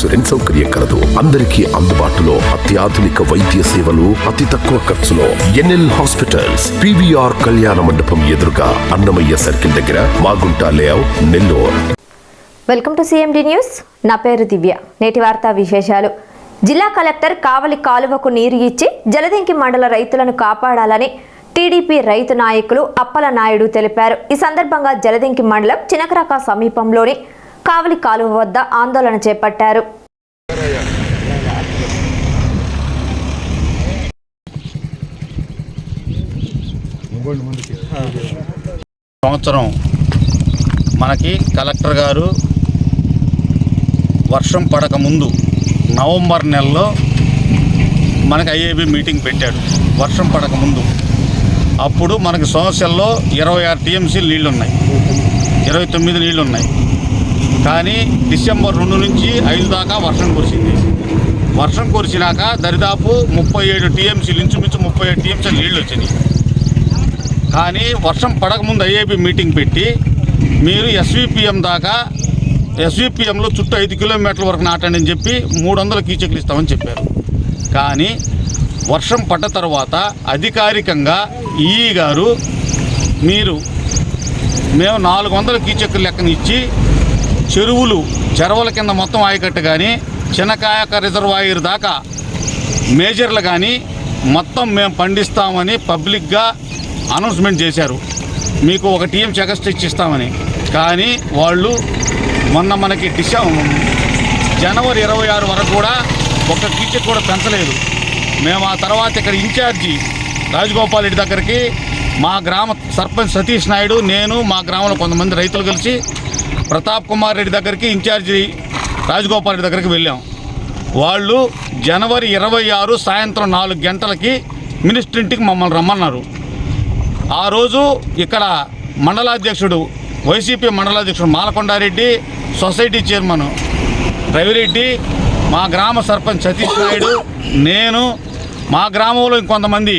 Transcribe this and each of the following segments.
Insurance సౌకర్యం కలదు. అందరికీ అందుబాటులో అత్యాధునిక వైద్య సేవలు అతి తక్కువ ఖర్చులో ఎన్ఎల్ హాస్పిటల్స్ పివిఆర్ కళ్యాణ మండపం ఎదురుగా అన్నమయ్య సర్కిల్ దగ్గర Magunta layout Nellore. Welcome to CMD news. నా పేరు దివ్య. నేటి వార్తా విశేషాలు. జిల్లా కలెక్టర్ కావలి కాలువకు నీరు ఇచ్చి జలదింకి మండల రైతులను కాపాడాలని టీడీపీ రైతు నాయకులు అప్పల నాయుడు తెలిపారు. ఈ సందర్భంగా జలదింకి మండలం చినకరక సమీపంలోని కావలి కాలువ వద్ద ఆందోళన చేపట్టారు. సంవత్సరం మనకి కలెక్టర్ గారు వర్షం పడక ముందు నవంబర్ నెలలో మనకి ఐఏబి మీటింగ్ పెట్టాడు. వర్షం పడక ముందు. అప్పుడు మనకి సమస్యల్లో ఇరవై ఆరు టీఎంసీలు నీళ్ళు ఉన్నాయి ఇరవై తొమ్మిది నీళ్ళు ఉన్నాయి కానీ డిసెంబర్ రెండు నుంచి ఐదు దాకా వర్షం కురిసింది. వర్షం కురిసినాక దరిదాపు ముప్పై ఏడు టీఎంసీలు ఇంచుమించు ముప్పై ఏడు టీఎంసీలు నీళ్ళు వచ్చినాయి. కానీ వర్షం పడకముందు ఐఏపీ మీటింగ్ పెట్టి మీరు ఎస్విపిఎం దాకా ఎస్విపిఎంలో చుట్టూ ఐదు కిలోమీటర్ల వరకు నాటండి అని చెప్పి మూడు వందల కీచకులు ఇస్తామని చెప్పారు. కానీ వర్షం పడ్డ తర్వాత అధికారికంగా ఈ గారు మీరు మేము నాలుగు వందల కీచకులు లెక్కనిచ్చి చెరువులు చెరువుల కింద మొత్తం ఆయకట్టు కానీ చిన్నకాయక రిజర్వాయర్ దాకా మేజర్లు కానీ మొత్తం మేము పండిస్తామని పబ్లిక్గా అనౌన్స్మెంట్ చేశారు. మీకు ఒక టీం చెకస్ట్ ఇచ్చిస్తామని కానీ వాళ్ళు మొన్న మనకి డిసెంబర్ జనవరి ఇరవై ఆరు వరకు కూడా ఒక కీచక్ కూడా పెంచలేదు. మేము ఆ తర్వాత ఇక్కడ ఇన్ఛార్జి రాజగోపాల్ రెడ్డి దగ్గరికి మా గ్రామ సర్పంచ్ సతీష్ నాయుడు నేను మా గ్రామంలో కొంతమంది రైతులు కలిసి ప్రతాప్ కుమార్ రెడ్డి దగ్గరికి ఇన్ఛార్జి రాజగోపాల్ రెడ్డి దగ్గరికి వెళ్ళాం. వాళ్ళు జనవరి ఇరవై ఆరు సాయంత్రం నాలుగు గంటలకి మినిస్టర్ ఇంటికి మమ్మల్ని రమ్మన్నారు. ఆ రోజు ఇక్కడ మండలాధ్యక్షుడు వైసీపీ మండలాధ్యక్షుడు మాలకొండారెడ్డి సొసైటీ చైర్మన్ రవిరెడ్డి మా గ్రామ సర్పంచ్ సతీష్ నాయుడు నేను మా గ్రామంలో ఇంకొంతమంది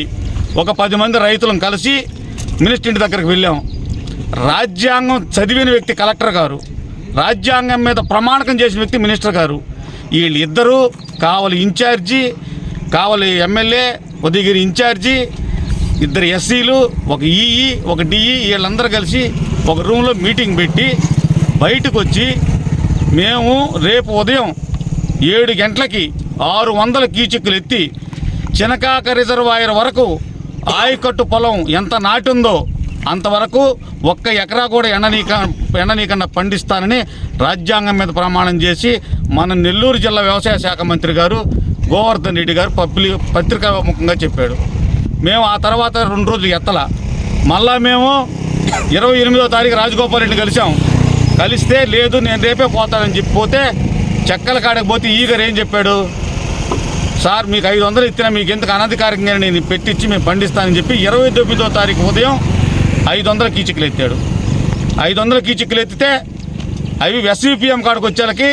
ఒక పది మంది రైతులను కలిసి మినిస్టర్ ఇంటి దగ్గరికి వెళ్ళాం. రాజ్యాంగం చదివిన వ్యక్తి కలెక్టర్ గారు రాజ్యాంగం మీద ప్రమాణకం చేసిన వ్యక్తి మినిస్టర్ గారు వీళ్ళిద్దరూ Kavali incharge Kavali MLA Udayagiri incharge ఇద్దరు ఎస్సీలు ఒక ఈఈ ఒక డిఈ వీళ్ళందరూ కలిసి ఒక రూమ్లో మీటింగ్ పెట్టి బయటకు వచ్చి మేము రేపు ఉదయం ఏడు గంటలకి ఆరు వందల కీచకులు ఎత్తి చినకాక రిజర్వాయర్ వరకు ఆయకట్టు పొలం ఎంత నాటుందో అంతవరకు ఒక్క ఎకరా కూడా ఎండనీక ఎండనీకన్నా పండిస్తానని రాజ్యాంగం మీద ప్రమాణం చేసి మన నెల్లూరు జిల్లా వ్యవసాయ శాఖ మంత్రి గారు గోవర్ధన్ రెడ్డి గారు పబ్లిక్ పత్రికాముఖంగా చెప్పాడు. మేము ఆ తర్వాత రెండు రోజులు ఎత్తల. మళ్ళా మేము ఇరవై ఎనిమిదో తారీఖు రాజగోపాల్ రెడ్డి కలిసాం కలిస్తే లేదు నేను రేపే పోతానని చెప్పిపోతే చెక్కల కాడకి పోతే ఈగర్ ఏం చెప్పాడు? సార్ మీకు ఐదు వందలు ఇచ్చినా మీకు ఎందుకు అనధికారికంగా నేను పెట్టించి మేము పండిస్తానని చెప్పి ఇరవై తొమ్మిదో తారీఖు ఉదయం ఐదు వందల కీచికలు ఎత్తాడు ఐదు వందల కీచికలు ఎత్తితే అవి ఎస్విపిఎం కాడికి వచ్చేలకి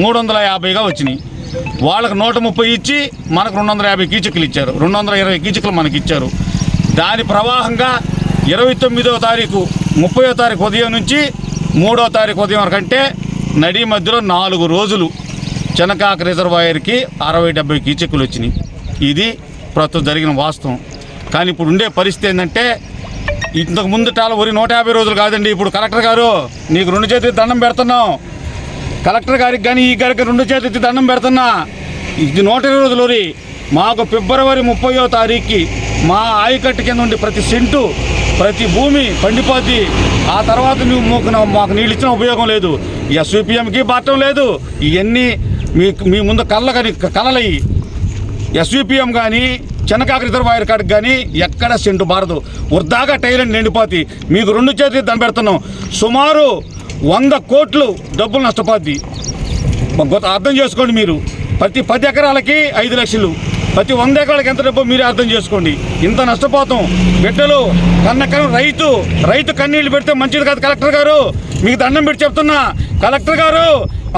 మూడు వందల యాభైగా వచ్చినాయి. వాళ్ళకి నూట ముప్పై ఇచ్చి మనకు రెండు వందల యాభై కీచికలు ఇచ్చారు రెండు వందల ఇరవై కీచికలు మనకి ఇచ్చారు దాని ప్రవాహంగా ఇరవై తొమ్మిదో తారీఖు ముప్పయో తారీఖు ఉదయం నుంచి మూడో తారీఖు ఉదయం వరకు అంటే నడి మధ్యలో నాలుగు రోజులు చెనకాక రిజర్వాయర్కి అరవై డెబ్బై కీచకులు వచ్చినాయి ఇది ప్రస్తుతం జరిగిన వాస్తవం. కానీ ఇప్పుడు ఉండే పరిస్థితి ఏంటంటే ఇంతకు ముందు టాల వరి నూట యాభై రోజులు కాదండి. ఇప్పుడు కలెక్టర్ గారు నీకు రెండు చేతి దండం పెడుతున్నాం కలెక్టర్ గారికి కానీ ఈ గారికి రెండు చేతి దండం పెడుతున్నా. ఇది నూట ఇరవై రోజులు వరి. మాకు ఫిబ్రవరి ముప్పయో తారీఖుకి మా ఆయకట్టు కింద ఉండి ప్రతి సెంటు ప్రతి భూమి పండిపోద్ది. ఆ తర్వాత నువ్వు మాకు మాకు నీళ్ళు ఇచ్చిన ఉపయోగం లేదు. ఎస్విపిఎంకి బాటం లేదు. ఇవన్నీ మీ మీ ముందు కళ్ళ కానీ కలలయ్యి. ఎస్విపిఎం కానీ చిన్నకాక రిజర్వాయర్ కాడికి కానీ ఎక్కడ సెంటు మారదు వృద్ధాగా టైలెంట్ నిండిపోతుంది మీకు రెండు చేతులు దండ పెడుతున్నాం. సుమారు వంద కోట్లు డబ్బులు నష్టపోద్ది. అర్థం చేసుకోండి మీరు. ప్రతి పది ఎకరాలకి ఐదు లక్షలు. ప్రతి వంద ఎకరాలకి ఎంత డబ్బు మీరే అర్థం చేసుకోండి. ఇంత నష్టపోతాం. బిడ్డలు కన్న రైతు రైతు కన్నీళ్ళు పెడితే మంచిది కాదు కలెక్టర్ గారు. మీకు దండం పెట్టి చెప్తున్నా. కలెక్టర్ గారు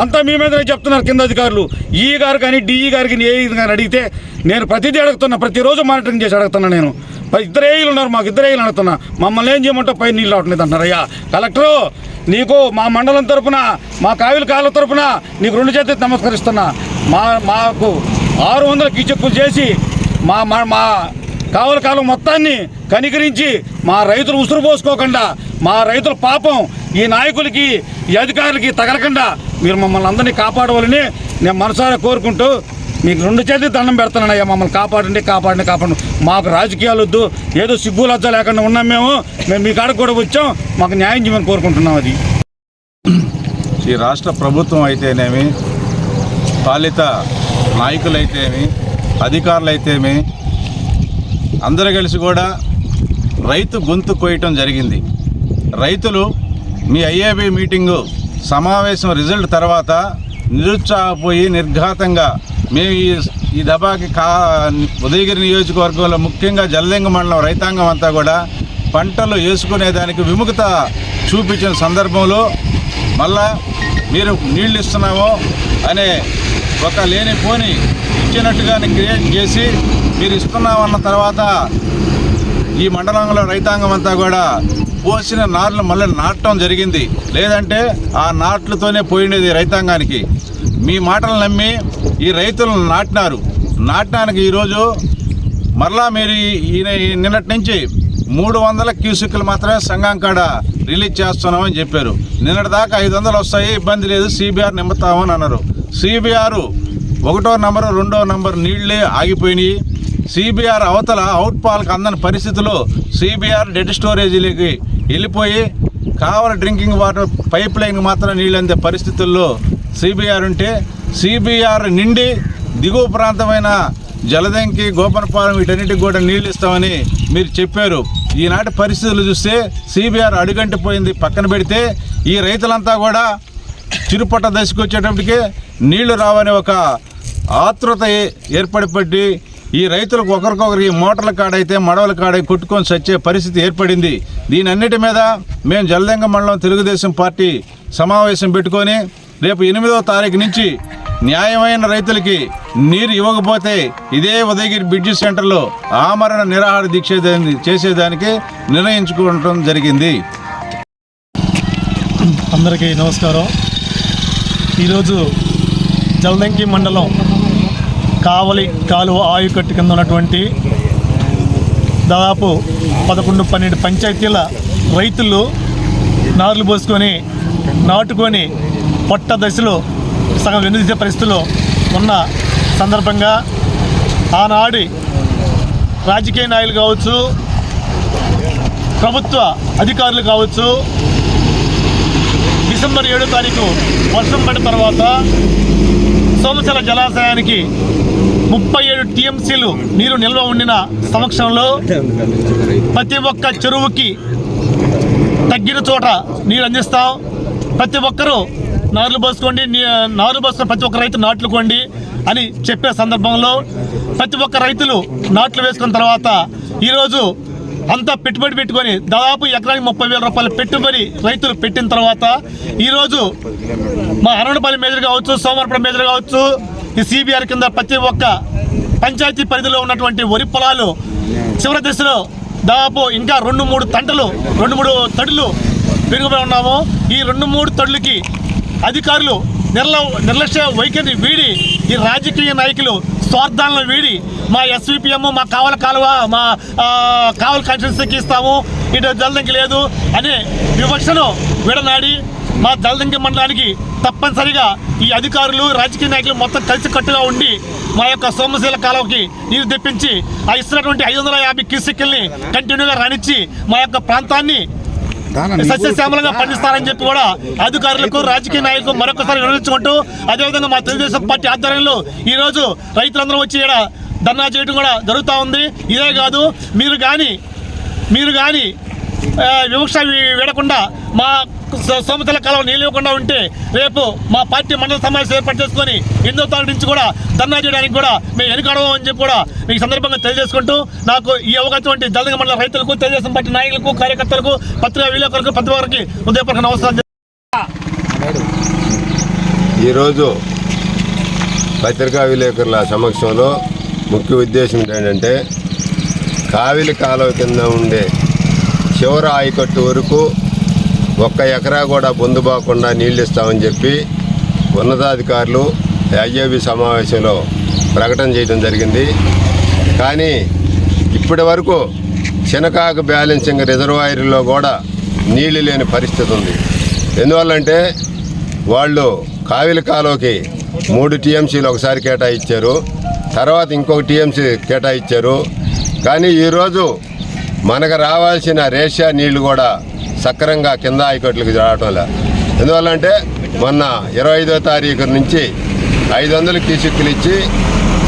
అంతా మీ మీదనే చెప్తున్నారు కింద అధికారులు. ఈ గారు కానీ డిఈ గారికి ఏ కానీ అడిగితే నేను ప్రతిదీ అడుగుతున్నా ప్రతిరోజు మానిటరింగ్ చేసి అడుగుతున్నా నేను. ప- ఇద్దరు ఏళ్ళు ఉన్నారు మాకు ఇద్దరు ఏళ్ళు అడుగుతున్నా. మమ్మల్ని ఏం చేయమంటావు పై నీళ్ళు రావట్లేదు అంటున్నారు. అయ్యా కలెక్టరు నీకు మా మండలం తరపున మా కావిల కాళ్ళ తరపున నీకు రెండు చేతి నమస్కరిస్తున్నా. మా మాకు ఆరు వందల కిచెక్కులు చేసి మా మా మా కావలి కాలం మొత్తాన్ని కనికరించి మా రైతులు ఉసురు పోసుకోకుండా మా రైతుల పాపం ఈ నాయకులకి ఈ అధికారులకి తగలకుండా మీరు మమ్మల్ని అందరినీ కాపాడవాలని నేను మనసారా కోరుకుంటూ మీకు రెండు చేతులు దండం పెడతానయ్యా మమ్మల్ని కాపాడండి కాపాడండి కాపాడండి. మాకు రాజకీయాలు వద్దు ఏదో సిగ్గులజ్జ లేకుండా ఉన్నాం మేము. మేము మీ కాడకు కూడా వచ్చాం. మాకు న్యాయం చేయమని కోరుకుంటున్నాం అది. ఈ రాష్ట్ర ప్రభుత్వం అయితేనేమి పాలిత నాయకులైతేమి అధికారులైతేమి అందరూ కలిసి కూడా రైతు గొంతు కోయటం జరిగింది. రైతులు మీ ఐఏబి మీటింగు సమావేశం రిజల్ట్ తర్వాత నిరుత్సాహపోయి నిర్ఘాతంగా మేము ఈ ఈ దబాకి కా ఉదయగిరి నియోజకవర్గంలో ముఖ్యంగా జల్లింగ మండలం రైతాంగం అంతా కూడా పంటలు వేసుకునేదానికి విముఖత చూపించిన సందర్భంలో మళ్ళా మీరు నీళ్ళు ఇస్తున్నామో అనే ఒక లేనిపోని ఇచ్చినట్టుగానే క్రియేట్ చేసి మీరు ఇస్తున్నామన్న తర్వాత ఈ మండలంలో రైతాంగం అంతా కూడా పోసిన నార్లు మళ్ళీ నాటడం జరిగింది. లేదంటే ఆ నాట్లతోనే పోయినది రైతాంగానికి. మీ మాటలు నమ్మి ఈ రైతులను నాటినారు. నాటడానికి ఈరోజు మరలా మీరు ఈ- ఈయన నిన్నటి నుంచి మూడు వందల క్యూసిక్లు మాత్రమే సంఘం కాడ రిలీజ్ చేస్తున్నామని చెప్పారు. నిన్నటి దాకా ఐదు వందలు వస్తాయి ఇబ్బంది లేదు సిబిఆర్ నింపుతామని అన్నారు. సిబిఆర్ ఒకటో నంబరు రెండో నంబర్ నీళ్ళే ఆగిపోయినాయి. సిబిఆర్ అవతల అవుట్ పాల్కి అందని పరిస్థితిలో సిబిఆర్ డెడ్ స్టోరేజీలకి వెళ్ళిపోయి కావల డ్రింకింగ్ వాటర్ పైప్ లైన్కి మాత్రం నీళ్ళు అందే పరిస్థితుల్లో సిబిఆర్ ఉంటే సిబిఆర్ నిండి దిగువ ప్రాంతమైన జలదంకి గోపనపాలెం వీటన్నిటికి కూడా నీళ్ళు ఇస్తామని మీరు చెప్పారు. ఈనాటి పరిస్థితులు చూస్తే సిబిఆర్ అడుగంటిపోయింది పక్కన పెడితే ఈ రైతులంతా కూడా చిరుపట్ట దశకు వచ్చేటప్పటికే నీళ్ళు రావని ఒక ఆతృత ఏర్పడిపట్టి ఈ రైతులకు ఒకరికొకరు ఈ మోటార్ల కాడైతే మడవల కాడై కొట్టుకొని సచ్చే పరిస్థితి ఏర్పడింది. దీని అన్నిటి మీద మేము జలదంగ మండలం తెలుగుదేశం పార్టీ సమావేశం పెట్టుకొని రేపు ఎనిమిదవ తారీఖు నుంచి న్యాయమైన రైతులకి నీరు ఇవ్వకపోతే ఇదే ఉదయగిరి బ్రిడ్జి సెంటర్లో ఆమరణ నిరాహార దీక్ష చేసేదానికి నిర్ణయించుకోవడం జరిగింది. అందరికీ నమస్కారం. ఈరోజు జలదంకి మండలం కావలి కాలువ ఆయుకట్టు కింద ఉన్నటువంటి దాదాపు పదకొండు పన్నెండు పంచాయతీల రైతులు నార్లు పోసుకొని నాటుకొని పొట్ట దశలో సగం వెనుదీసే పరిస్థితిలో ఉన్న సందర్భంగా ఆనాడి రాజకీయ నాయకులు కావచ్చు ప్రభుత్వ అధికారులు కావచ్చు డిసెంబర్ ఏడో తారీఖు వర్షం పడిన తర్వాత సోమచల జలాశయానికి ముప్పై ఏడు టీఎంసీలు నీరు నిల్వ ఉండిన సమక్షంలో ప్రతి ఒక్క చెరువుకి తగ్గిన చోట నీరు అందిస్తాం. ప్రతి ఒక్కరూ నారులు పోసుకోండి నారు పోసుకొని ప్రతి ఒక్క రైతు నాట్లుకోండి అని చెప్పే సందర్భంలో ప్రతి ఒక్క రైతులు నాట్లు వేసుకున్న తర్వాత ఈరోజు అంతా పెట్టుబడి పెట్టుకొని దాదాపు ఎకరానికి ముప్పై వేల రూపాయల పెట్టుబడి రైతులు పెట్టిన తర్వాత ఈరోజు మా అరణపల్లి మేజర్ కావచ్చు సోమవారపురం మేజర్ కావచ్చు ఈ సిబిఆర్ కింద ప్రతి ఒక్క పంచాయతీ పరిధిలో ఉన్నటువంటి వరి పొలాలు చివరి దశలో దాదాపు ఇంకా రెండు మూడు తంటలు రెండు మూడు తడులు పెరుగుపై ఉన్నాము. ఈ రెండు మూడు తడులకి అధికారులు నిర్ల నిర్లక్ష్య వైఖరిని వీడి ఈ రాజకీయ నాయకులు స్వార్థాలను వీడి మా ఎస్విపిఎం మా కావల కాలువ మా కావల కాన్స్టిట్యూన్సీకి ఇస్తాము. ఇటు జలదంకి లేదు అనే వివక్షను విడనాడి మా జలదంకి మండలానికి తప్పనిసరిగా ఈ అధికారులు రాజకీయ నాయకులు మొత్తం కలిసి కట్టుగా ఉండి మా యొక్క సోమశీల కాలువకి నీరు తెప్పించి ఆ ఇస్తున్నటువంటి ఐదు వందల యాభై క్యూసెక్కిల్ని కంటిన్యూగా రాణించి మా యొక్క ప్రాంతాన్ని సస్యశ్యామలంగా పండిస్తారని చెప్పి కూడా అధికారులకు రాజకీయ నాయకులకు మరొకసారి వివరించుకుంటూ అదేవిధంగా మా తెలుగుదేశం పార్టీ ఆధ్వర్యంలో ఈ రోజు రైతులందరూ వచ్చి ఇక్కడ ధర్నా చేయడం కూడా జరుగుతూ ఉంది. ఇదే కాదు మీరు కానీ మీరు కానీ వివక్ష వీడకుండా మా సోమతల కాలం నిలవకుండా ఉంటే రేపు మా పార్టీ మండల సమావేశం ఏర్పాటు చేసుకొని ఎనిమిదో తారీఖు నుంచి కూడా ధర్నా చేయడానికి కూడా మేము వెనుకడము అని చెప్పి కూడా మీకు సందర్భంగా తెలియజేసుకుంటూ నాకు ఈ అవకాశం అంటే దళిత మండల రైతులకు తెలుగుదేశం పార్టీ నాయకులకు కార్యకర్తలకు పత్రికా విలేకరులకు ప్రతి ఒక్కరికి హృదయపూర్వక నమస్కారం ఈరోజు పత్రికా విలేకరుల సమక్షంలో ముఖ్య ఉద్దేశం ఏంటంటే కావిలి కాలువ కింద ఉండే చివరి ఆయకట్టు వరకు ఒక్క ఎకరా కూడా పొందుపోకుండా నీళ్ళు ఇస్తామని చెప్పి ఉన్నతాధికారులు ఐఏబి సమావేశంలో ప్రకటన చేయడం జరిగింది. కానీ ఇప్పటి వరకు చినకాకు బ్యాలెన్సింగ్ రిజర్వాయర్లో కూడా నీళ్ళు లేని పరిస్థితి ఉంది. ఎందువల్లంటే వాళ్ళు కావిలి కాలువకి మూడు టీఎంసీలు ఒకసారి కేటాయించారు. తర్వాత ఇంకొక టీఎంసీ కేటాయించారు. కానీ ఈరోజు మనకు రావాల్సిన రేషియా నీళ్ళు కూడా సక్రంగా కింద హైకోర్టులకు రావటం లే ఎందువల్లంటే మొన్న ఇరవై ఐదో తారీఖు నుంచి ఐదు వందలు కీచుక్కులు ఇచ్చి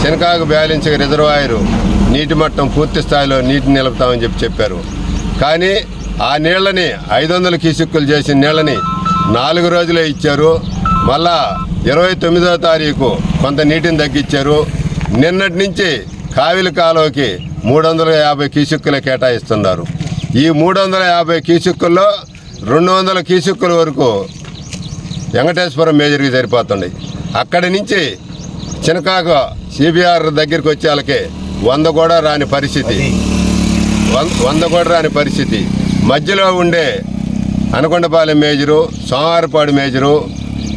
శనకాకు బ్యాలెన్స్ రిజర్వాయరు నీటి మట్టం పూర్తి స్థాయిలో నీటిని నిలుపుతామని చెప్పి చెప్పారు. కానీ ఆ నీళ్ళని ఐదు వందల కీచుక్కులు చేసిన నీళ్ళని నాలుగు రోజులే ఇచ్చారు. మళ్ళా ఇరవై తొమ్మిదో తారీఖు కొంత నీటిని తగ్గించారు. నిన్నటి నుంచి కావిలి కాలువకి మూడు వందల యాభై కీచుక్కులే కేటాయిస్తున్నారు. ఈ మూడు వందల యాభై కీసుక్కుల్లో రెండు వందల కీసుక్కుల వరకు వెంకటేశ్వరం మేజర్కి సరిపోతుంది. అక్కడి నుంచి చినకాకు సిబిఆర్ దగ్గరికి వచ్చే వాళ్ళకి వంద కూడా రాని పరిస్థితి. వంద కూడా రాని పరిస్థితి. మధ్యలో ఉండే అనకొండపాలెం మేజరు సోమవారపాడు మేజరు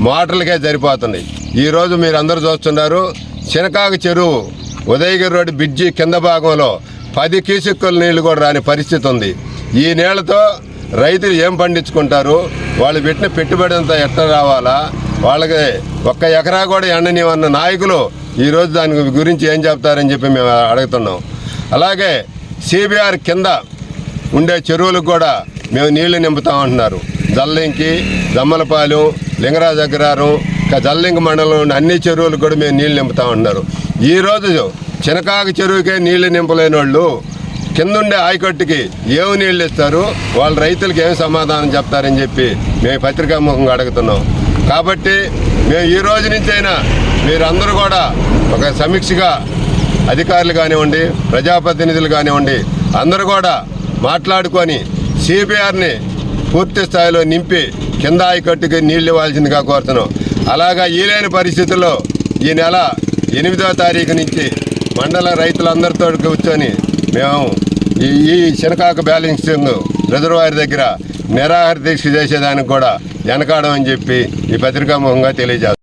మోటార్లకే సరిపోతుంది. ఈరోజు మీరు అందరూ చూస్తున్నారు చినకాకు చెరువు ఉదయగిరి రోడ్డు బ్రిడ్జి కింద భాగంలో పది కీసుక్కుల నీళ్ళు కూడా రాని పరిస్థితి ఉంది. ఈ నీళ్ళతో రైతులు ఏం పండించుకుంటారు? వాళ్ళు పెట్టిన పెట్టుబడి అంతా ఎట్లా రావాలా? వాళ్ళకి ఒక్క ఎకరా కూడా ఎండనివన్న నాయకులు ఈరోజు దాని గురించి ఏం చెప్తారని చెప్పి మేము అడుగుతున్నాం. అలాగే సిబిఆర్ కింద ఉండే చెరువులకు కూడా మేము నీళ్ళు నింపుతామంటున్నారు జల్లింకి జమ్మలపాలెం లింగరాజ అగ్రహారం ఇంకా జల్లింక మండలం అన్ని చెరువులకు కూడా మేము నీళ్ళు నింపుతామంటున్నారు ఈరోజు చినకాకు చెరువుకే నీళ్ళు నింపలేని వాళ్ళు కిందుండే ఆయకట్టుకి ఏమి నీళ్ళు ఇస్తారు? వాళ్ళ రైతులకు ఏమి సమాధానం చెప్తారని చెప్పి మేము పత్రికాముఖంగా అడుగుతున్నాం. కాబట్టి మేము ఈ రోజు నుంచైనా మీరందరూ కూడా ఒక సమీక్షగా అధికారులు కానివ్వండి ప్రజాప్రతినిధులు కానివ్వండి అందరూ కూడా మాట్లాడుకొని సిపిఆర్ని పూర్తి స్థాయిలో నింపి కింద ఆయకట్టుకి నీళ్ళు ఇవ్వాల్సిందిగా కోరుతున్నాం. అలాగా ఈ లేని పరిస్థితుల్లో ఈ నెల ఎనిమిదో తారీఖు నుంచి మండల రైతులందరితో కూర్చొని మేము ఈ ఈ శనకాకు బ్యాలెన్సింగ్ రిజర్వాయర్ దగ్గర నిరాహార దీక్ష చేసేదానికి కూడా వెనకాడమని చెప్పి ఈ పత్రికాముఖంగా తెలియజేస్తాం